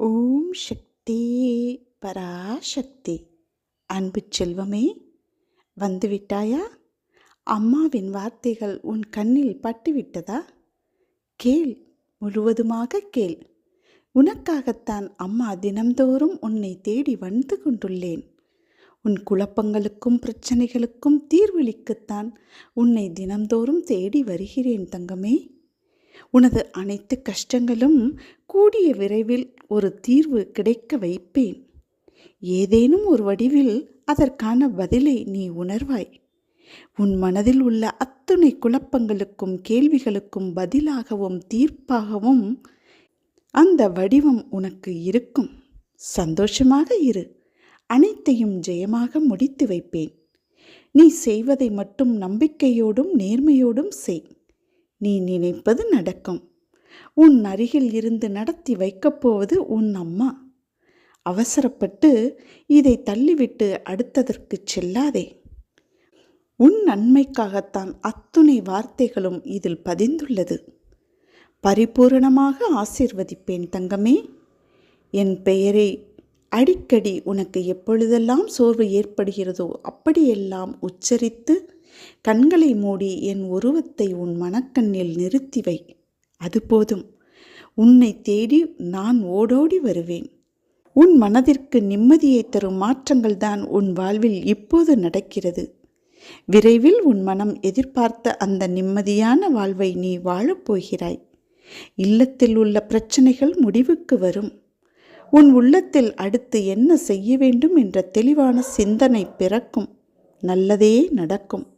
ஓம் சக்தி பராசக்தி. அன்பு செல்வமே வந்துவிட்டாயா? அம்மாவின் வார்த்தைகள் உன் கண்ணில் பட்டுவிட்டதா? கேள் முழுவதுமாக கேள். உனக்காகத்தான் அம்மா தினம்தோறும் உன்னை தேடி வந்து கொண்டுள்ளேன். உன் குழப்பங்களுக்கும் பிரச்சனைகளுக்கும் தீர்வளிக்கத்தான் உன்னை தினம்தோறும் தேடி வருகிறேன் தங்கமே. உனது அனைத்து கஷ்டங்களும் கூடிய விரைவில் ஒரு தீர்வு கிடைக்க வைப்பேன். ஏதேனும் ஒரு வடிவில் அதற்கான பதிலை நீ உணர்வாய். உன் மனதில் உள்ள அத்துணை குழப்பங்களுக்கும் கேள்விகளுக்கும் பதிலாகவும் தீர்ப்பாகவும் அந்த வடிவம் உனக்கு இருக்கும். சந்தோஷமாக இரு. அனைத்தையும் ஜெயமாக முடித்து வைப்பேன். நீ செய்வதை மட்டும் நம்பிக்கையோடும் நேர்மையோடும் செய். நீ நினைப்பது நடக்கும். உன் அருகில் இருந்து நடத்தி வைக்கப் போவது உன் அம்மா. அவசரப்பட்டு இதை தள்ளிவிட்டு அடுத்ததற்கு செல்லாதே. உன் நன்மைக்காகத்தான் அத்துணை வார்த்தைகளும் இதில் பதிந்துள்ளது. பரிபூரணமாக ஆசீர்வதிப்பேன் தங்கமே. என் பெயரை அடிக்கடி உனக்கு எப்பொழுதெல்லாம் சோர்வு ஏற்படுகிறதோ அப்படியெல்லாம் உச்சரித்து கண்களை மூடி என் உருவத்தை உன் மனக்கண்ணில் நிறுத்தி வை. அது போதும். உன்னை தேடி நான் ஓடோடி வருவேன். உன் மனதிற்கு நிம்மதியை தரும் மாற்றங்கள் தான் உன் வாழ்வில் இப்போது நடக்கிறது. விரைவில் உன் மனம் எதிர்பார்த்த அந்த நிம்மதியான வாழ்வை நீ வாழப்போகிறாய் இல்லத்தில் உள்ள பிரச்சனைகள் முடிவுக்கு வரும். உன் உள்ளத்தில் அடுத்து என்ன செய்ய வேண்டும் என்ற தெளிவான சிந்தனை பிறக்கும். நல்லதே நடக்கும்.